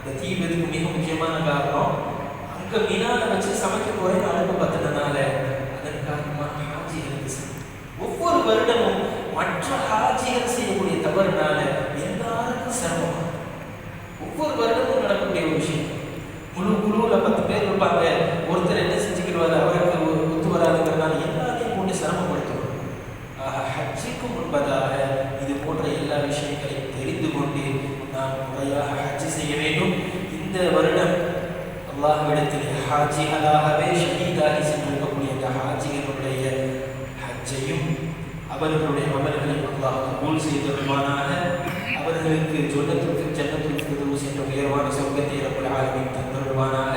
அந்த தீ விபத்துக்கு மிக முக்கியமான காரணம். அங்க மீனால வச்சு சமைக்க போறேன் அடுப்பு பத்தினனால அதன் காரணமாக ஹாஜி செ- ஒவ்வொரு வருடமும் மற்ற ஹாஜிகள் செய்யக்கூடிய தவறுனால எல்லாருக்கும் சிரமம். ஒவ்வொரு வருடமும் நடக்கக்கூடிய ஒரு விஷயம். முழு குழுவில் பத்து பேர் இருப்பாங்க. ஹாஜிகளாகவே ஷஹீதாகி சென்றிருக்கக்கூடிய அந்த ஹாஜிகளுடைய ஹஜ்ஜையும் அவர்களுடைய அவர்களை அல்லாஹ் கபூல் செய்தவருமானாக அவர்களுக்கு ஜொன்னத்துக்கு ஜன்னத்துக்கு ஃபிர்தௌஸ் என்ற உயர்வான சொர்க்கத்தை ரப்பல் ஆலமீன் தந்தருவானாக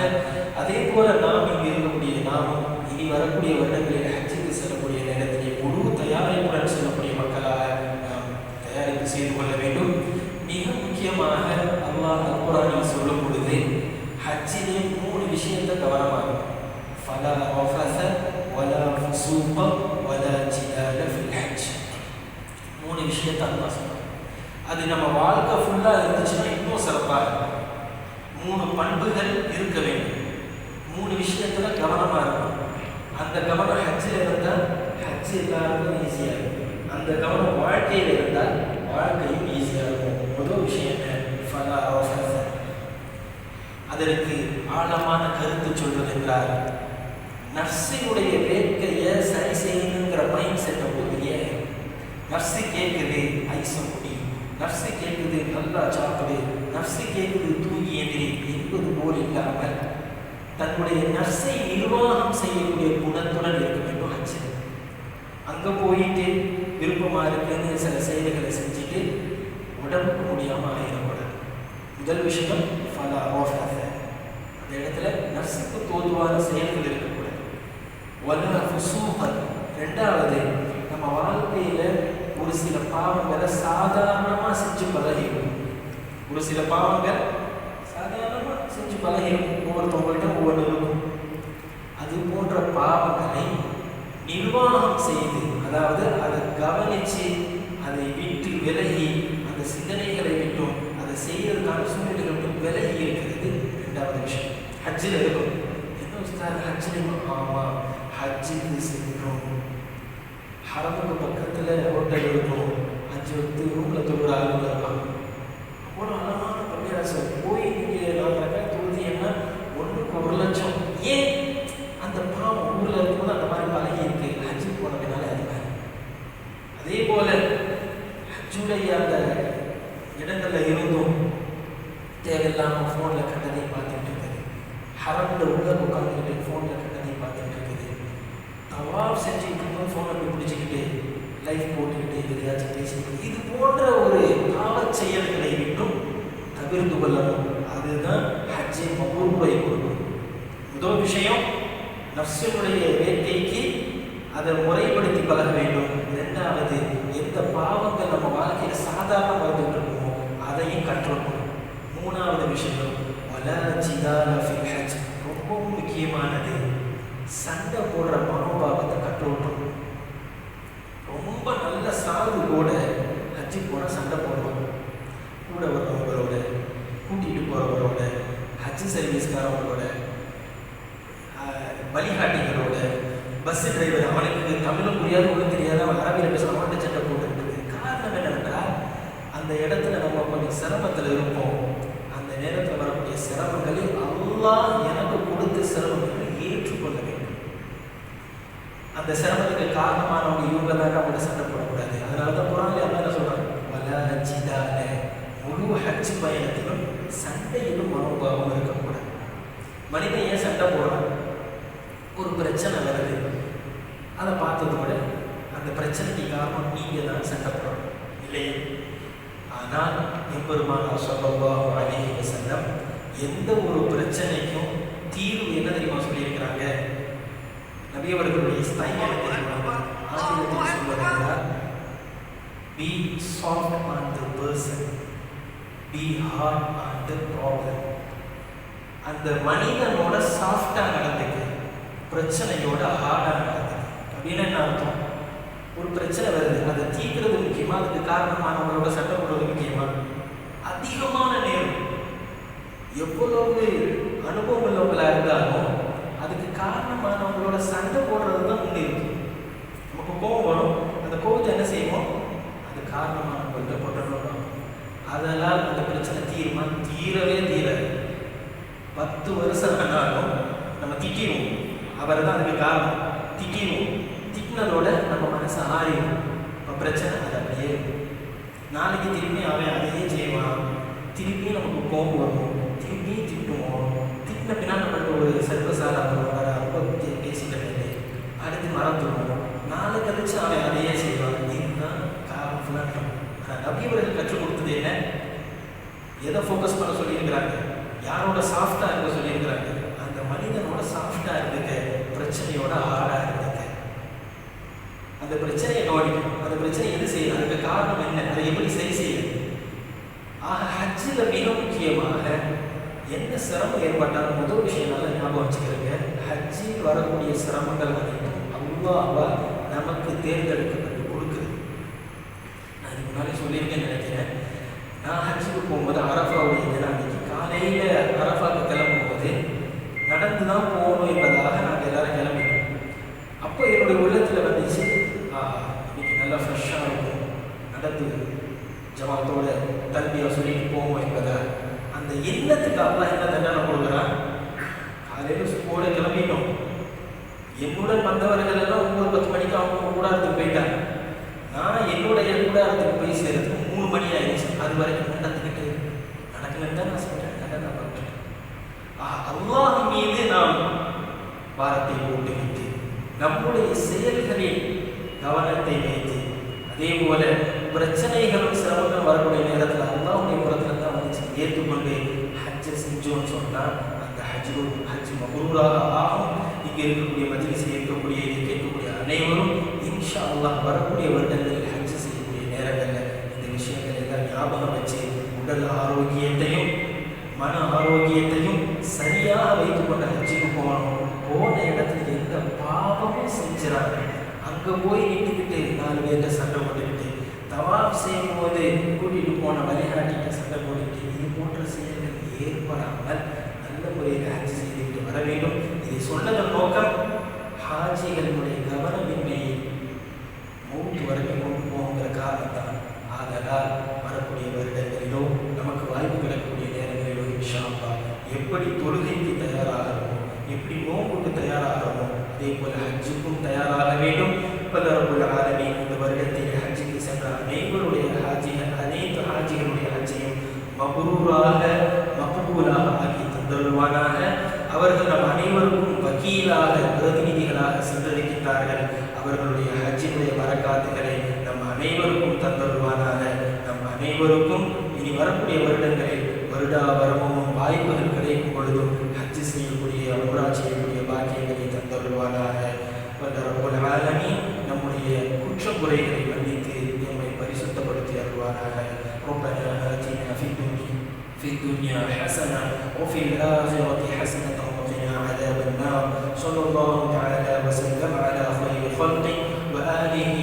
அதே போல நாம் இங்கு இருக்கக்கூடிய நாமும் இனி வரக்கூடிய வருடங்கள் ஹஜ்ஜுக்கு செல்லக்கூடிய நேரத்திலே முழு தயாரிப்புடன் செல்லக்கூடிய மக்களாக நாம் தயாரிப்பு செய்து கொள்ள வேண்டும் மிக முக்கியமாக அல்லாஹ் அல்குரானில் சொல்லும் பொழுது ஹஜ்ஜிலே மூணு விஷயத்தை கவனமாக فلا رفث ولا فسوق ولا جدال في الحج மூணு விஷயத்தை அல்லாஹ் சொல்றான் அது நம்ம வாழ்க்கை ஃபுல்லாக இருந்துச்சுன்னா இன்னும் சிறப்பாக இருக்கும் மூணு பண்புகள் இருக்க வேண்டும் மூணு விஷயத்தில் கவனமாக இருக்கும் அந்த கவனம் ஹஜ்ஜில் இருந்தால் ஹஜ் எல்லாருக்கும் ஈஸியாக இருக்கும் அந்த கவனம் வாழ்க்கையில் இருந்தால் வாழ்க்கையும் ஈஸியாக இருக்கும் முதல் விஷயம் என்ன அதற்கு ஆழமான கருத்து சொல்வதென்றால் நர்ஸினுடைய வேட்கையை சரி செய்யணுங்கிற மைண்ட் செட்டை புதிய நர்ஸு கேட்குது ஐசம் குடி நர்ஸு கேட்குது நல்லா சாப்பிடு. நர்ஸு கேட்குது தூங்கி எதிரி என்பது போல் இல்லாமல் தன்னுடைய நர்ஸை நிர்வாகம் செய்யக்கூடிய குணத்துடன் இருக்க வேண்டும் ஆச்சு அங்கே போயிட்டு விருப்பமாக இருக்குன்னு சில செயல்களை செஞ்சுட்டு உடம்புக்கு முடியாமல் ஆயிடக்கூடாது. முதல் விஷயம் ஃபலா ஓஃப் அந்த இடத்துல நர்ஸுக்கு தோதுவான செயல்கள் இருக்கு. வல்ல சூப்பர் ரெண்டாவது நம்ம வாழ்க்கையில் ஒரு சில பாவங்களை சாதாரணமாக செஞ்சு பழகிடும். ஒரு சில பாவங்கள் சாதாரணமாக செஞ்சு பழகிடும். ஒவ்வொருத்தவங்கள்ட்ட ஒவ்வொன்று இருக்கும். அது போன்ற பாவங்களை நிர்வாகம் செய்து அதாவது அதை கவனித்து அதை விட்டு விலகி அந்த சிந்தனைகளை விட்டும் அதை செய்யறதுக்கான சூழ்நிலைகள் விட்டும் விலகி இருக்கிறது ரெண்டாவது விஷயம். ஹஜ்ஜில் இருக்கும் என்ன ஹஜ்ஜில் ஆமாம் ஹஜ்ஜுக்கு சென்றோம் ஹரமுக்கு பக்கத்தில் ஹோட்டல் இருக்கும். ஹஜ் வந்து ரூமில் தொழுகிற ஆளுங்க இருப்பாங்க. அப்போ அழகான பள்ளியாசம் போய் நீங்கள் நாலு ரக்காய் ஒன்றுக்கு ஒரு லட்சம். ஏன்? அந்த பாவம் ஊரில் இருக்கும்போது அந்த மாதிரி பழகி இருக்கு. ஹஜ்ஜு போனதுனால அது மாதிரி. அதே போல் ஹஜ்ஜுடைய அந்த இடங்களில் இருந்தும் தேவையில்லாமல் ஃபோனில் கண்டதையும் பார்த்துட்டு இருக்குது ஹரம்ல உள்ள உட்காந்துக்கிட்டு ஃபோனில் கண்டதை பாவம் செஞ்சுட்டு இன்னும் ஃபோனை பிடிச்சிக்கிட்டு லைஃப் போட்டுக்கிட்டு எதையாச்சும் பேசிக்கிட்டு இது போன்ற ஒரு பாவ செயல்களை விட்டும் தவிர்த்து கொள்ளணும். அதுதான் ஹஜ்ஜை மபூர்வை கொடுக்கும். முதல் விஷயம் நர்ஸினுடைய வேட்கைக்கு அதை முறைப்படுத்தி பழக வேண்டும். ரெண்டாவது எந்த பாவங்கள் நம்ம வாழ்க்கையில் சாதாரண வந்துட்டு இருக்கோமோ அதையும் கற்றுக்கணும் மூணாவது விஷயம் வளர்ச்சி தான் ஹஜ். ரொம்பவும் முக்கியமானது சண்டை போடுற மனோபாவத்தை கற்றுக்கணும் ரொம்ப நல்ல சாது கூட ஹஜ்ஜி போன சண்டை போடுவாங்க கூட வரவங்களோட கூட்டிகிட்டு போகிறவங்களோட ஹஜ் சர்வீஸ்காரவங்களோட வழிகாட்டிகளோட பஸ் டிரைவர் அவனுக்கு தமிழும் புரியாது ஒன்றும் தெரியாது அவன் அரபியில் பேசுகிற மாட்டு சட்டை போட்டுருக்கு காரணம் என்னென்னா அந்த இடத்துல நம்ம கொஞ்சம் சிரமத்தில் இருப்போம். அந்த நேரத்தில் வரக்கூடிய சிரமங்களை அல்லாஹ் எனக்கு கொடுத்த சிரமங்களை ஏற்றுக்கொள்ள வேண்டும். அந்த சிரமத்துக்கு காரணமானவங்க இவங்க தான் அவங்க சண்டை போடக்கூடாது. அதனால தான் குரான் என்ன சொல்கிறாங்க வலா ஜிதால முழு ஹஜ் பயணத்திலும் சண்டை என்னும் மனோபாவம் இருக்கக்கூடாது. மனிதன் ஏன் சண்டை போடுறான்? ஒரு பிரச்சனை வருது. அதை பார்த்ததோட அந்த பிரச்சனைக்கு காரணம் நீங்கள் தான் சண்டை போடணும். இல்லையே? ஆனால் எம்பெருமானார் ஸல்லல்லாஹு அழகிய வஸல்லம் எந்த ஒரு பிரச்சனைக்கும் தீர்வு என்ன தெரியுமா சொல்லியிருக்கிறாங்க? நபியவர்களுடைய ஸ்டைல் என்ன தெரியுமா? ஆங்கிலத்தில் சொல்வதென்றால் be soft on the person be hard on the problem அந்த மனிதனோட சாஃப்டாக நடந்துக்கு பிரச்சனையோட ஹார்டாக நடந்துக்கு. அப்படின்னு என்ன அர்த்தம்? ஒரு பிரச்சனை வருது. அதை தீர்க்கிறது முக்கியமாக அதுக்கு காரணமானவங்களோட சண்டை போடுறது முக்கியமாக அதிகமான நேரம். எவ்வளவு அனுபவம் உள்ளவங்களாக இருந்தாலும் அதுக்கு காரணமானவங்களோட சண்டை போடுறது தான் முன்னே இருக்கு. நமக்கு கோபம் வரும். அந்த கோபத்தை என்ன செய்வோம்? அது காரணமானவங்கள்ட்ட போட்டணும் அதனால் அந்த பிரச்சனை தீருமா? தீரவே தீராது. பத்து வருஷம் ஆனாலும் நம்ம திட்டிடுவோம். அவர் தான் அதுக்கு காரணம். திட்டிடுவோம். திட்டினதோட நம்ம மனசு ஆறிடும். இப்போ பிரச்சனை அது அப்படியே நாளைக்கு திரும்பி அவன் அதையே செய்வான். திருப்பி நமக்கு கோபம் வரும் திருப்பி திட்டுவோம் திட்டின பின்னால் நம்மளுக்கு ஒரு சர்வசாரா வருவார் ரொம்ப பே- பேசிட்டே அடுத்து மறந்துடுவோம் நாளை கழிச்சு அவன் அதையே செய்வான் இதுதான் காரணம் ஃபுல்லாக நபியவர்கள் கற்றுக் கொடுத்தது என்ன சொல்ல சொல்லியிருக்கிறாங்க. யாரோட சாஃப்டாக இருக்க சொல்லியிருக்கிறாங்க. அந்த மனிதனோட சாஃப்டாக இருந்துக்க பிரச்சனையோட ஆடாக இருந்துக்க. அந்த பிரச்சனையை கவனிக்கணும். அந்த பிரச்சனை எது செய்யணும் அதுக்கு காரணம் என்ன? அதை எப்படி சரி செய்யணும் ஆக ஹஜ்ஜில் மிக முக்கியமாக என்ன சிரமம் ஏற்பட்டாலும் முதல் விஷயம் நல்லா ஞாபகம் வச்சுக்கிறேங்க. ஹஜ்ஜில் வரக்கூடிய சிரமங்கள் அனைத்தும் அல்லாஹ்வா நமக்கு தேர்ந்தெடுக்கப்பட்டு கொடுக்குது. நான் முன்னாலே முன்னாடி சொல்லியிருக்கேன்னு நினைக்கிறேன். நான் ஹஜ்ஜுக்கு போகும்போது அரஃபாவுடைய தினம் அன்னைக்கு காலையில் அரஃபாவுக்கு கிளம்பும்போது நடந்து தான் போகணும் என்பதாக நாங்கள் எல்லாரும் கிளம்பினோம். அப்போ என்னுடைய உள்ளத்தில் வந்துச்சு இன்னைக்கு நல்லா ஃப்ரெஷ்ஷாக இருக்கும். நடந்து ஜமாத்தோட தல்பியா சொல்லிட்டு போவோம் என்பதா. அந்த எண்ணத்துக்கு அப்பா என்ன தண்டனை கொடுக்குறான்? காலையில் ஸ்கூல கிளம்பிட்டோம். என்னுடன் வந்தவர்கள் எல்லாம் ஒன்பது பத்து மணிக்கு அவங்க கூடாரத்துக்கு போயிட்டாங்க. நான் என்னுடைய கூடாரத்துக்கு போய் சேர்றதுக்கு மூணு மணி ஆயிடுச்சு. அது வரைக்கும் நடந்துக்கிட்டு நடக்கணும்னு தான் நான் சொல்றேன் நடந்து நான் பண்றேன் ஆஹ், அல்லாஹ் மீது நாம் பாரத்தை போட்டுவிட்டு நம்முடைய செயல்களில் கவனத்தை வைத்து அதே போல பிரச்சனைகளும் சிரமங்களும் வரக்கூடிய நேரத்தில் அல்லாஹ்வுடைய புறத்துல தான் வந்துச்சு ஏற்றுக்கொண்டு ஹஜ்ஜை செஞ்சோம்னு சொன்னா அந்த ஹஜ்ஜு ஹஜ் மபரூராக ஆகும். இங்க இருக்கக்கூடிய மஜ்லிஸில் இருக்கக்கூடிய இதை கேட்கக்கூடிய அனைவரும் இன்ஷா அல்லாஹ் வரக்கூடிய வருடங்களில் செஞ்சிடாங்க அங்கே போய் நின்றுக்கிட்டு நாலு பேர்கிட்ட சண்டை போட்டுக்கிட்டு தவாப் செய்யும் போது கூட்டிட்டு போன வழிகாட்டிகிட்ட சண்டை போட்டுக்கிட்டு இது போன்ற செயல்கள் ஏற்படாமல் நல்ல முறையில் ஹஜ் செய்துவிட்டு வர வேண்டும். இதை சொன்னதன் நோக்கம் ஹாஜிகளுடைய கவனமின்மையை மூன்று வரைக்கும் கொண்டு போங்கிற காரணம் தான் ஆதலால் வரக்கூடிய வருடங்களிலோ நமக்கு வாய்ப்பு கிடைக்கக்கூடிய நேரங்களிலோ இன்ஷா அல்லாஹ் எப்படி தொழுகைக்கு தயாராகிறோமோ எப்படி நோம்புக்கு தயாராகிறோமோ அதே போல ஹஜ்ஜுக்கும் தயாராக வேண்டும். பல்லரபுல் ஆலமி இந்த வருடத்தில் ஹஜ்ஜுக்கு சென்ற அனைவருடைய ஹாஜிகள் அனைத்து ஹாஜிகளுடைய ஹஜ்ஜையும் மபரூராக மகபூலாக ஆக்கி தந்தருவானாக அவர்கள் நம் அனைவருக்கும் வக்கீலாக பிரதிநிதிகளாக சென்றிருக்கின்றார்கள் அவர்களுடைய ஹஜ்ஜினுடைய வரக்காத்துகளை நம் அனைவருக்கும் தந்தருவானாக நம் அனைவருக்கும் இனி வரக்கூடிய வருடங்களில் வருடா வரமும் வாய்ப்புகள் கிடைக்கும் பொழுதும் ஹஜ் செய்யக்கூடிய உம்ரா வாழ்க்கைகளை தந்தருள்வாராக வந்தரப்புல ஆலமி நம்முடைய குற்றம் குறைகளை மன்னித்து நம்மை பரிசுத்தப்படுத்தி அருள்வாராக ربنا آتنا في الدنيا في الدنيا حسنة وفي الآخرة حسنة وقنا عذاب النار صلى الله تعالى وسلم على خير خلقه وآله